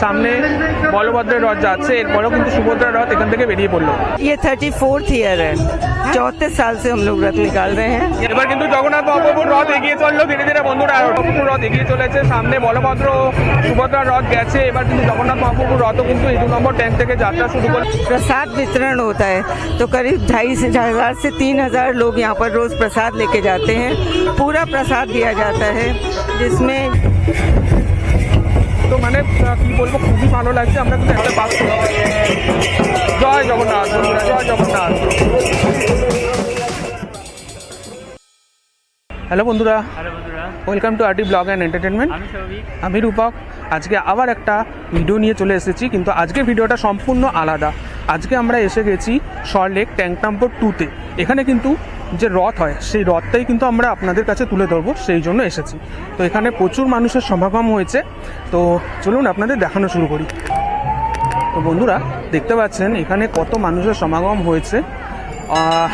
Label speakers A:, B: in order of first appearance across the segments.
A: সামনে বলভদ্রের রথ যাচ্ছে এরপরেও কিন্তু সুভদ্রার রথ এখান থেকে বেরিয়ে পড়লো
B: ये थर्टी फोर्थ ईयर है चौंतीस साल से हम लोग रथ निकाल रहे हैं
A: এবার কিন্তু জগন্নাথ মহাপ্রভুর রথ এগিয়ে চললো ধীরে ধীরে বন্ধুরা মহাপ্রভুর রথ এগিয়ে চলেছে সামনে বলভদ্র সুভদ্রার রথ গেছে এবার কিন্তু জগন্নাথ মহাপ্রভুর রথও কিন্তু এই দু নম্বর ট্যাঙ্ক থেকে যাত্রা শুরু করে
B: प्रसाद वितरण होता है तो करीब ढाई से हजार से तीन हजार लोग यहाँ पर रोज प्रसाद लेके जाते हैं पूरा प्रसाद दिया जाता है जिसमें
A: তো মানে কি বলব খুবই ভালো লাগছে। আমরা কিন্তু একটা পাচ্ছি জয় জগন্নাথ বন্ধুরা জয় জগন্নাথ। হ্যালো বন্ধুরা। Welcome to RT blog and entertainment
C: আমি
A: রূপক। আজকে আবার একটা ভিডিও নিয়ে চলে এসেছি কিন্তু আজকে ভিডিওটা সম্পূর্ণ আলাদা। আজকে আমরা এসে গেছি সরলেক ট্যাঙ্ক নম্বর টুতে এখানে কিন্তু যে রথ হয়, সেই রথটাই কিন্তু আমরা আপনাদের কাছে তুলে ধরবো, সেই জন্য এসেছি। তো এখানে প্রচুর মানুষের সমাগম হয়েছে। তো চলুন আপনাদের দেখানো শুরু করি। তো বন্ধুরা, দেখতে পাচ্ছেন, এখানে কত মানুষের সমাগম হয়েছে।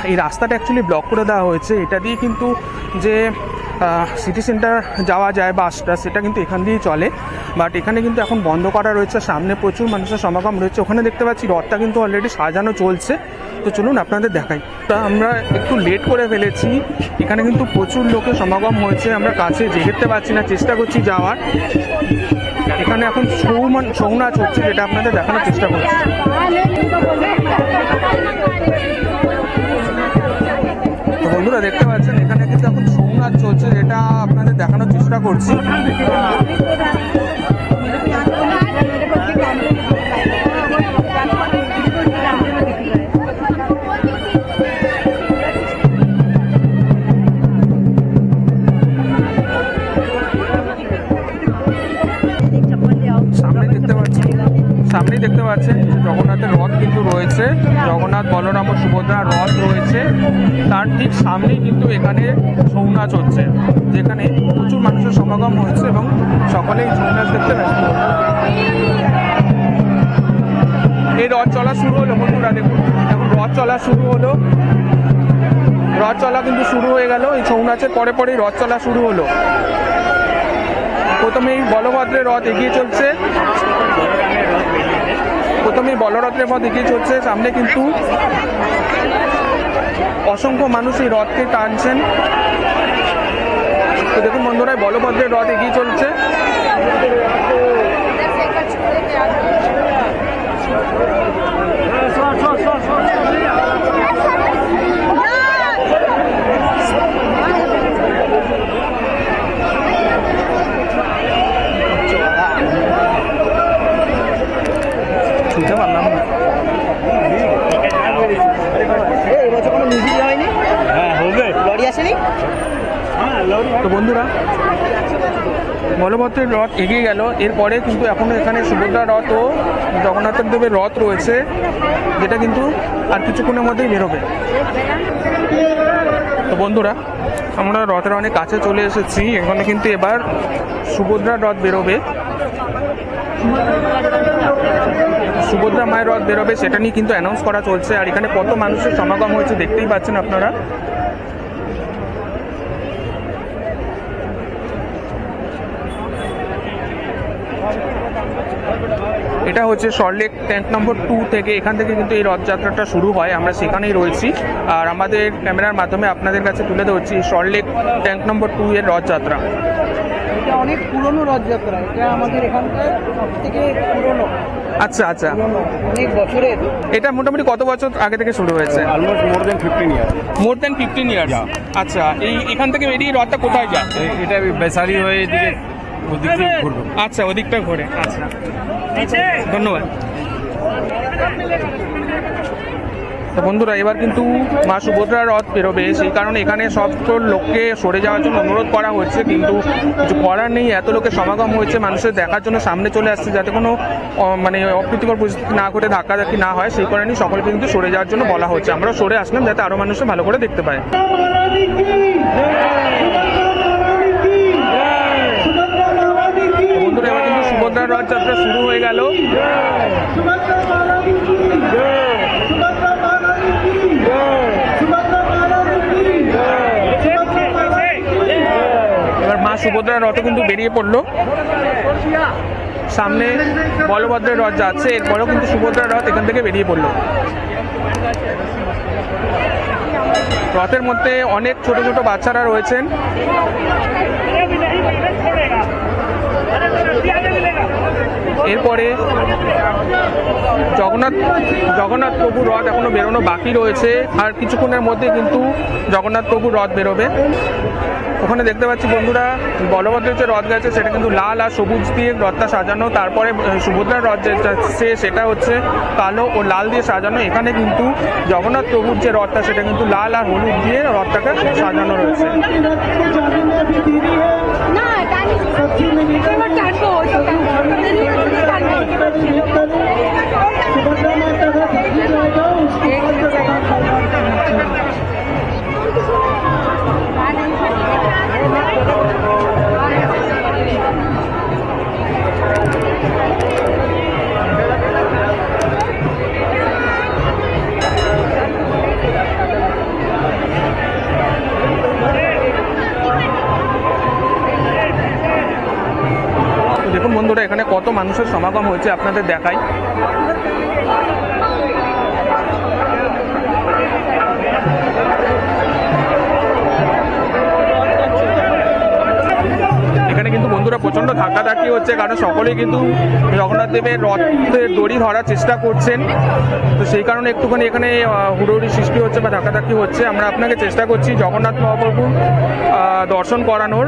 A: এই রাস্তাটা অ্যাকচুয়ালি ব্লক করে দেওয়া হয়েছে। এটা দিয়ে কিন্তু যে সিটি সেন্টার যাওয়া যায় বাসটা সেটা কিন্তু এখান দিয়েই চলে। বাট এখানে কিন্তু এখন বন্ধ করা রয়েছে। সামনে প্রচুর মানুষের সমাগম রয়েছে। ওখানে দেখতে পাচ্ছি, রথটা কিন্তু অলরেডি সাজানো চলছে। তো চলুন আপনাদের দেখাই। তা আমরা একটু লেট করে ফেলেছি। এখানে কিন্তু প্রচুর লোকের সমাগম হয়েছে। আমরা কাছে যেতে পারছি না, চেষ্টা করছি যাওয়ার। এখানে এখন ছৌ ছৌ নাচ হচ্ছে যেটা আপনাদের দেখানোর চেষ্টা করছি। বন্ধুরা, দেখতে পাচ্ছেন, এখানে কিন্তু এখন ছৌ নাচ চলছে যেটা আপনাদের দেখানোর চেষ্টা করছি। যে জগন্নাথের রথ কিন্তু রয়েছে। জগন্নাথ, বলরাম ও সুভদ্রার রথ রয়েছে। তার ঠিক সামনেই কিন্তু এখানে ছৌ নাচ হচ্ছে যেখানে প্রচুর মানুষের সমাগম হয়েছে এবং সকলেই ছৌ নাচ দেখতে ব্যস্ত। এই রথ চলা শুরু হলো, বন্ধুরা দেখুন এখন রথ চলা শুরু হলো। রথ চলা কিন্তু শুরু হয়ে গেল, এই ছৌ নাচের পরে পরেই রথ চলা শুরু হলো। প্রথমেই বলভদ্রের রথ এগিয়ে চলছে। প্রথমেই বলরথের পথ এগিয়ে চলছে সামনে কিন্তু অসংখ্য মানুষ এই রথকে টানছেন তো দেখুন বন্ধুরা বলভদ্রের রথ এগিয়ে চলছে পারলাম না
D: এবছর কোনো মিউজিক হয়নি
C: হ্যাঁ হবে
D: লরি আসেনি
A: তো বন্ধুরা বলভদ্রের রথ এগিয়ে গেল। এরপরে কিন্তু এখনও এখানে সুভদ্রা রথ ও জগন্নাথের দেবের রথ রয়েছে, যেটা কিন্তু আর কিছুক্ষণের মধ্যেই বেরোবে। তো বন্ধুরা, আমরা রথের অনেক কাছে চলে এসেছি। এখানে কিন্তু এবার সুভদ্রার রথ বেরোবে। সুভদ্রা মায়ের রথ বেরোবে, সেটা নিয়ে কিন্তু অ্যানাউন্স করা চলছে। আর এখানে কত মানুষের সমাগম হয়েছে দেখতেই পাচ্ছেন আপনারা। এটা হচ্ছে সল্টলেক ট্যাঙ্ক নম্বর টু থেকে এখান থেকে কিন্তু এই রথযাত্রাটা শুরু হয়। আমরা সেখানেই রয়েছি। আর আমাদের ক্যামেরার মাধ্যমে আপনাদের কাছে তুলে ধরছি সল্টলেক ট্যাঙ্ক নম্বর টু এর রথযাত্রা।
D: এটা অনেক পুরনো রথযাত্রা। এটা আমাদের এখানকার সব থেকে পুরনো।
A: আচ্ছা আচ্ছা।
D: অনেক বছরের।
A: এটা মোটামুটি কত বছর আগে থেকে শুরু হয়েছে?
C: Almost more than fifteen year
A: more than fifteen years আচ্ছা এই এখান থেকে বেরিয়ে রথটা কোথায় যায়?
C: এটা বেসারি হয়ে এদিকে
A: আচ্ছা ওদিকটা ঘোরে আচ্ছা। ধন্যবাদ। তো বন্ধুরা এবার কিন্তু মা সুভদ্রা রথ বেরোবে। সেই কারণে এখানে সব লোককে সরে যাওয়ার জন্য অনুরোধ করা হচ্ছে কিন্তু কিছু করার নেই। এত লোকের সমাগম হয়েছে মানুষের দেখার জন্য সামনে চলে আসছে যাতে কোনো মানে অপ্রীতিকর পরিস্থিতি না ঘটে ধাক্কাধাক্কি না হয়। সেই কারণেই সকলকে কিন্তু সরে যাওয়ার জন্য বলা হচ্ছে। আমরা সরে আসলাম যাতে আরও মানুষ ভালো করে দেখতে পায় বন্ধুরা এবার কিন্তু সুভদ্রার রথযাত্রা শুরু হয়ে গেল এবার মা সুভদ্রার রথ কিন্তু বেরিয়ে পড়ল। সামনে বলভদ্রের রথ যাচ্ছে, এরপরেও কিন্তু সুভদ্রার রথ এখান থেকে বেরিয়ে পড়ল। রথের মধ্যে অনেক ছোট ছোট বাচ্চারা রয়েছেন। এরপরে জগন্নাথ জগন্নাথ প্রভুর রথ এখনও বেরোনো বাকি রয়েছে। আর কিছুক্ষণের মধ্যে কিন্তু জগন্নাথ প্রভুর রথ বেরোবে। ওখানে দেখতে পাচ্ছি বন্ধুরা বলভদ্রের যে রথ গেছে, সেটা কিন্তু লাল আর সবুজ দিয়ে রথটা সাজানো। তারপরে সুভদ্রার রথ যাচ্ছে সেটা হচ্ছে কালো ও লাল দিয়ে সাজানো। এখানে কিন্তু জগন্নাথ প্রভুর যে রথটা, সেটা কিন্তু লাল আর হলুদ দিয়ে রথটাকে সাজানো রয়েছে।
E: না টানি এবার
A: মানুষের সমাগম হয়েছে আপনাদের দেখাই। এখানে কিন্তু বন্ধুরা প্রচণ্ড ধাক্কাধাক্কি হচ্ছে, কারণ সকলেই কিন্তু জগন্নাথ দেবের রথের দড়ি ধরার চেষ্টা করছেন। তো সেই কারণে একটুখানি এখানে হুড়োহুড়ি সৃষ্টি হচ্ছে বা ধাক্কাধাক্কি হচ্ছে। আমরা আপনাকে চেষ্টা করছি জগন্নাথ মহাপ্রভুর দর্শন করানোর।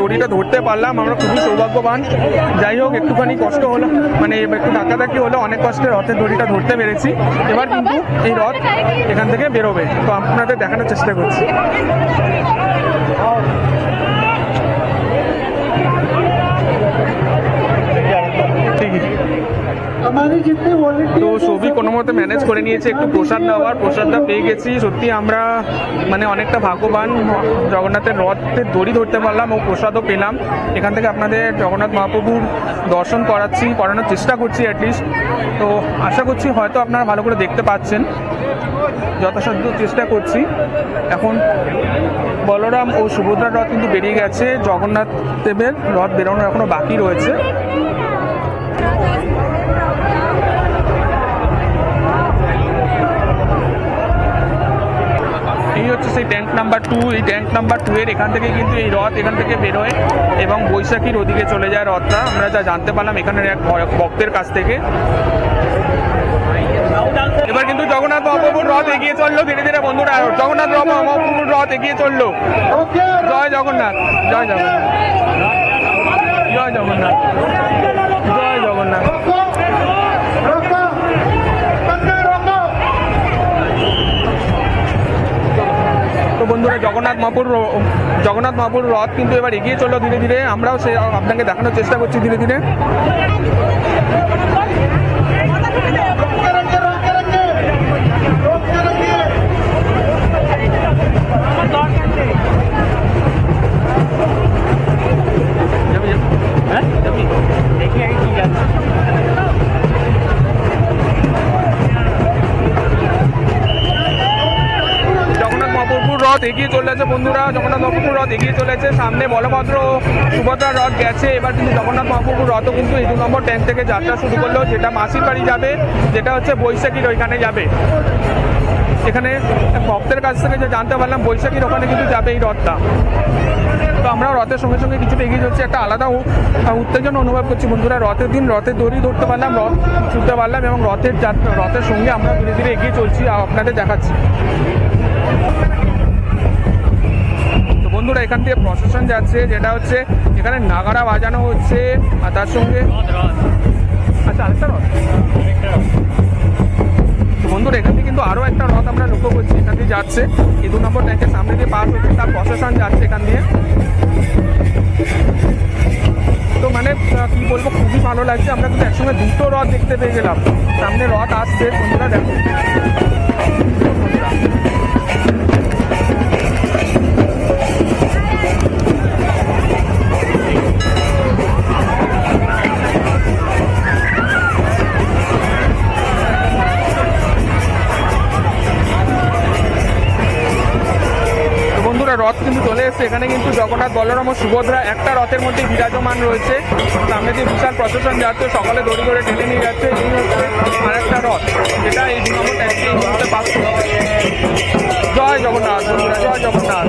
A: দড়িটা ধরতে পারলাম আমরা খুবই সৌভাগ্যবান। যাই হোক একটুখানি কষ্ট হলো মানে একটু ধাক্কাধাক্কি হলো অনেক কষ্টে রথের দড়িটা ধরতে পেরেছি। এবার কিন্তু এই রথ এখান থেকে বেরোবে। তো আপনাদের দেখানোর চেষ্টা করছি। তো সবই কোনো মতে ম্যানেজ করে নিয়েছে একটু প্রসাদ নেওয়ার প্রসাদটা পেয়ে গেছি। সত্যি আমরা মানে অনেকটা ভাগ্যবান। জগন্নাথের রথের দড়ি ধরতে পারলাম ও প্রসাদও পেলাম। এখান থেকে আপনাদের জগন্নাথ মহাপ্রভুর দর্শন করাচ্ছি করানোর চেষ্টা করছি অ্যাটলিস্ট তো আশা করছি হয়তো আপনারা ভালো করে দেখতে পাচ্ছেন। যথাসাধ্য চেষ্টা করছি। এখন বলরাম ও সুভদ্রার রথ কিন্তু বেরিয়ে গেছে। জগন্নাথ দেবের রথ বেরোনোর এখনও বাকি রয়েছে। নাম্বার টু এই ট্যাঙ্ক নাম্বার টু এর এখান থেকে কিন্তু এই রথ এখান থেকে বেরোয় এবং বৈশাখীর ওদিকে চলে যায় রথটা। আমরা যা জানতে পারলাম এখানের এক ভক্তের কাছ থেকে। এবার কিন্তু জগন্নাথ মহাপ্রভুর রথ এগিয়ে চলল ধীরে ধীরে বন্ধুরা। জগন্নাথ মহাপ্রভুর রথ এগিয়ে চলল। জয় জগন্নাথ। জয় জগন্নাথ। জয় জগন্নাথ জয় জগন্নাথ তো বন্ধুরা জগন্নাথ মহাপুর জগন্নাথ মহাপুর রথ কিন্তু এবার এগিয়ে চলল ধীরে ধীরে। আমরাও সে আপনাকে দেখানোর চেষ্টা করছি ধীরে ধীরে। চলেছে বন্ধুরা, জগন্নাথ মহাপ্রভুর রথ এগিয়ে চলেছে। সামনে বলভদ্র সুভদ্রার রথ গেছে। এবার কিন্তু জগন্নাথ মহাপ্রভুর রথও কিন্তু এই দু নম্বর ট্যাঙ্ক থেকে যাত্রা শুরু করল, যেটা মাসির বাড়ি যাবে, যেটা হচ্ছে বৈশাখীর ওইখানে যাবে। এখানে ভক্তের কাছ থেকে যে জানতে পারলাম, বৈশাখীর ওখানে কিন্তু যাবে এই রথটা। তো আমরা রথের সঙ্গে সঙ্গে কিছুটা এগিয়ে যাচ্ছি একটা আলাদা উত্তেজনা অনুভব করছি বন্ধুরা। রথের দিন রথের দড়ি ধরতে পারলাম, রথ ছুটতে পারলাম এবং রথের রথের সঙ্গে আমরা ধীরে ধীরে এগিয়ে চলছি আপনাদের দেখাচ্ছি। বন্ধুরা, এখান থেকে প্রসেশন যাচ্ছে, যেটা হচ্ছে এখানে নাগারা বাজানো হচ্ছে, আর তার সঙ্গে আচ্ছা আরেকটা রথ। বন্ধুরা, এখান থেকে কিন্তু আরও একটা রথ আমরা লক্ষ্য করছি, এখান দিয়ে যাচ্ছে। এই দু নম্বর ট্যাঙ্কের সামনে দিয়ে পাস হচ্ছে, তার প্রসেশন যাচ্ছে এখান দিয়ে। তো মানে কি বলব, খুবই ভালো লাগছে। আমরা কিন্তু একসঙ্গে দুটো রথ দেখতে পেয়ে গেলাম। সামনে রথ আসছে, বন্ধুরা, দেখো। রথ কিন্তু চলে এসছে। এখানে কিন্তু জগন্নাথ, বলরাম ও সুভদ্রা একটা রথের মধ্যে বিরাজমান রয়েছে। সামনে যে বিশাল প্রশাসন যাচ্ছে, সকালে দড়ি করে টেনে নিয়ে যাচ্ছে, এই হচ্ছে আর একটা রথ। যেটা এই দু নম্বর এই মুহূর্তে জয় জগন্নাথ, বন্ধুরা, জয় জগন্নাথ।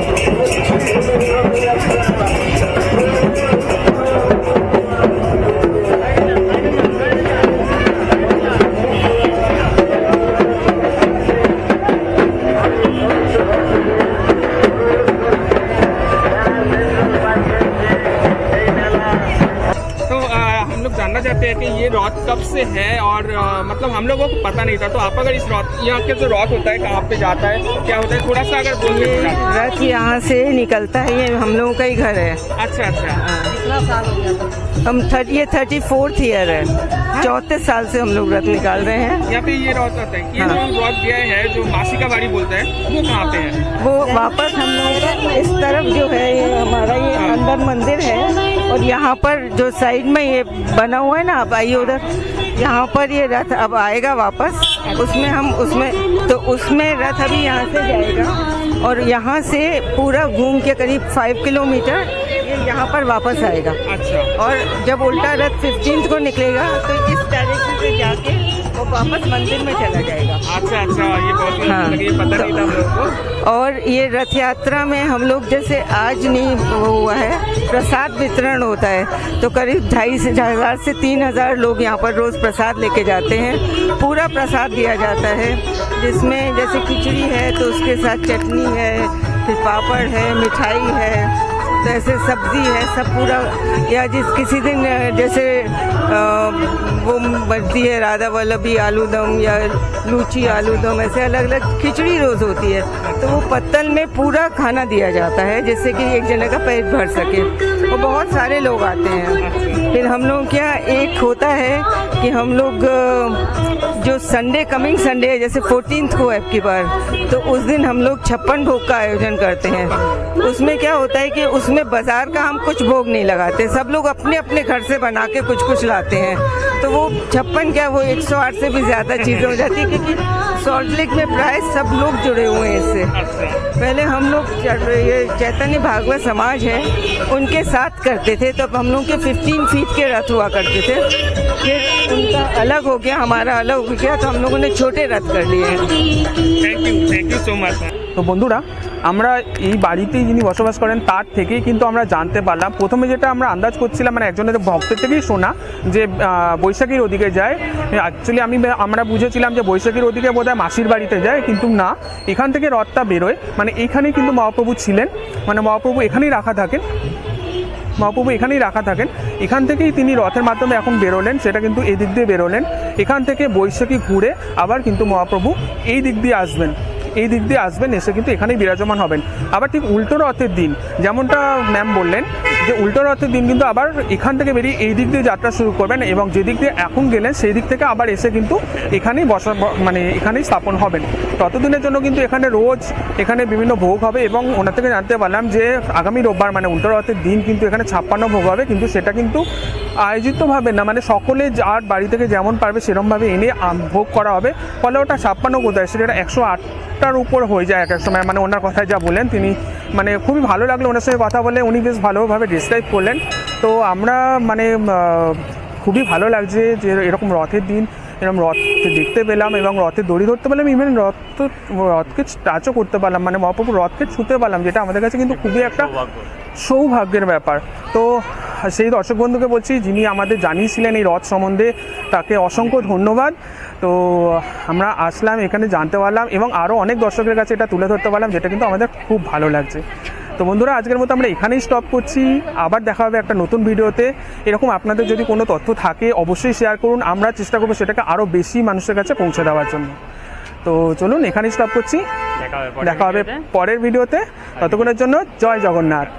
A: हम लोगों को पता नहीं था। तो आप अगर इस रॉक यहाँ के जो रॉक होता है कहाँ पे जाता है क्या होता है थोड़ा सा अगर बोलिए।
B: रथ यहाँ से निकलता है ये हम लोगों का ही घर है।
A: अच्छा अच्छा।
D: कितना साल हो। गया
B: हम थर्टी ये थर्टी फोर्थ ईयर है। चौथे साल से हम लोग रथ निकाल रहे हैं।
A: यहाँ पे ये रथ होता है ये
B: हाँ।
A: जो रथ गया है जो मासी का बाड़ी बोलता है वो कहाँ पे है?
B: वो वापस हम लोग इस तरफ़ जो है ये हमारा ये अंदर मंदिर है और यहाँ पर जो साइड में ये बना हुआ है ना आप आइए उधर। यहाँ पर ये रथ अब आएगा वापस। उसमें हम उसमें तो उसमें रथ अभी यहाँ से जाएगा और यहाँ से पूरा घूम के करीब फाइव किलोमीटर यहाँ पर वापस आएगा।
A: अच्छा।
B: और जब उल्टा रथ फिफ्टीन को निकलेगा तो इस डायरेक्शन से जाके वो वापस मंदिर में चला जाएगा।
A: अच्छा अच्छा ये बहुत हाँ। लगी, ये पता नहीं था को।
B: और ये रथ यात्रा में हम लोग जैसे आज नहीं हुआ है प्रसाद वितरण होता है। तो करीब ढाई से हज़ार से तीन हज़ार लोग यहाँ पर रोज प्रसाद लेके जाते हैं। पूरा प्रसाद दिया जाता है जिसमें जैसे खिचड़ी है तो उसके साथ चटनी है फिर पापड़ है मिठाई है। तो ऐसे सब्ज़ी है, सब पूरा, या जिस किसी दिन, जैसे वो बनती है, राधा वल्लभी आलू दम या लूची आलू दम ऐसे अलग अलग खिचड़ी रोज होती है तो वो पत्तल में पूरा खाना दिया जाता है, जिससे कि एक जने का पेट भर सके। और बहुत सारे लोग आते हैं। फिर हम लोग क्या एक होता है कि हम लोग जो संडे, कमिंग संडे है, जैसे फोर्टीन को है की बार तो उस दिन हम लोग छप्पन भोग का आयोजन करते हैं। उसमें क्या होता है कि उसमें इसमें बाज़ार का हम कुछ भोग नहीं लगाते सब लोग अपने अपने घर से बना के कुछ कुछ लाते हैं। तो वो छप्पन क्या वो एक सौ आठ से भी ज़्यादा चीज़ें हो जाती है क्योंकि सॉल्ट लेक में प्राय सब लोग जुड़े हुए हैं इससे। पहले हम लोग ये चैतन्य भागवत समाज है उनके साथ करते थे तब हम लोग के फिफ्टीन फीट के रथ हुआ करते थे फिर उनका अलग हो गया हमारा अलग हो गया तो हम लोगों ने छोटे रथ कर लिए हैं।
A: Thank you thank you so much तो बंधुरा আমরা এই বাড়িতেই যিনি বসবাস করেন, তার থেকেই কিন্তু আমরা জানতে পারলাম। প্রথমে যেটা আমরা আন্দাজ করছিলাম মানে একজনের ভক্তের থেকেই শোনা যে বৈশাখীর ওদিকে যায়। অ্যাকচুয়ালি আমি আমরা বুঝেছিলাম যে বৈশাখীর ওদিকে বোধহয় মাসির বাড়িতে যায়, কিন্তু না, এখান থেকে রথটা বেরোয়। মানে এখানেই কিন্তু মহাপ্রভু ছিলেন। মানে মহাপ্রভু এখানেই রাখা থাকেন। মহাপ্রভু এখানেই রাখা থাকেন। এখান থেকেই তিনি রথের মাধ্যমে এখন বেরোলেন, সেটা কিন্তু এই দিক দিয়ে বেরোলেন। এখান থেকে বৈশাখী ঘুরে আবার কিন্তু মহাপ্রভু এই দিক দিয়ে আসবেন। এই দিক দিয়ে আসবেন, এসে কিন্তু এখানেই বিরাজমান হবেন। আবার ঠিক উল্টো রথের দিন, যেমনটা ম্যাম বললেন, যে উল্টো রথের দিন কিন্তু আবার এখান থেকে বেরিয়ে এই দিক দিয়ে যাত্রা শুরু করবেন এবং যে দিক দিয়ে এখন গেলেন, সেই দিক থেকে আবার এসে কিন্তু এখানেই বসা মানে এখানেই স্থাপন হবেন। ততদিনের জন্য কিন্তু এখানে রোজ এখানে বিভিন্ন ভোগ হবে এবং ওনার থেকে জানতে পারলাম যে আগামী রোববার মানে উল্টো রথের দিন কিন্তু এখানে ছাপ্পান্ন ভোগ হবে, কিন্তু সেটা কিন্তু আয়োজিতভাবে না মানে সকলে যার বাড়ি থেকে যেমন পারবে সেরমভাবে এনে ভোগ করা হবে। ফলে ওটা ছাপ্পান্ন কোথায় সেটা একশো আট আটটার উপর হয়ে যায় এক এক সময়। মানে ওনার কথায় যা বলেন তিনি মানে খুবই ভালো লাগল ওনার সঙ্গে কথা বলে। উনি বেশ ভালোভাবে ডিসক্রাইব করলেন। তো আমরা মানে খুবই ভালো লাগছে যে এরকম রথের দিন এরকম রথ দেখতে পেলাম এবং রথের দড়ি ধরতে পারলাম ইভেন রথ রথকে টাচও করতে পারলাম মানে মহাপ্রভু রথকে ছুঁতে পারলাম যেটা আমাদের কাছে কিন্তু খুবই একটা সৌভাগ্যের ব্যাপার। তো সেই দর্শক বন্ধুকে বলছি যিনি আমাদের জানিয়েছিলেন এই রথ সম্বন্ধে তাকে অসংখ্য ধন্যবাদ। তো আমরা আসলাম এখানে জানতে পারলাম এবং আরও অনেক দর্শকের কাছে এটা তুলে ধরতে পারলাম যেটা কিন্তু আমাদের খুব ভালো লাগছে। তো বন্ধুরা আজকের মতো আমরা এখানেই স্টপ করছি। আবার দেখা হবে একটা নতুন ভিডিওতে। এরকম আপনাদের যদি কোনো তথ্য থাকে অবশ্যই শেয়ার করুন। আমরা চেষ্টা করব সেটাকে আরও বেশি মানুষের কাছে পৌঁছে দেওয়ার জন্য। তো চলুন এখানেই স্টপ করছি।
C: দেখা হবে
A: পরের ভিডিওতে। ততক্ষণের জন্য জয় জগন্নাথ।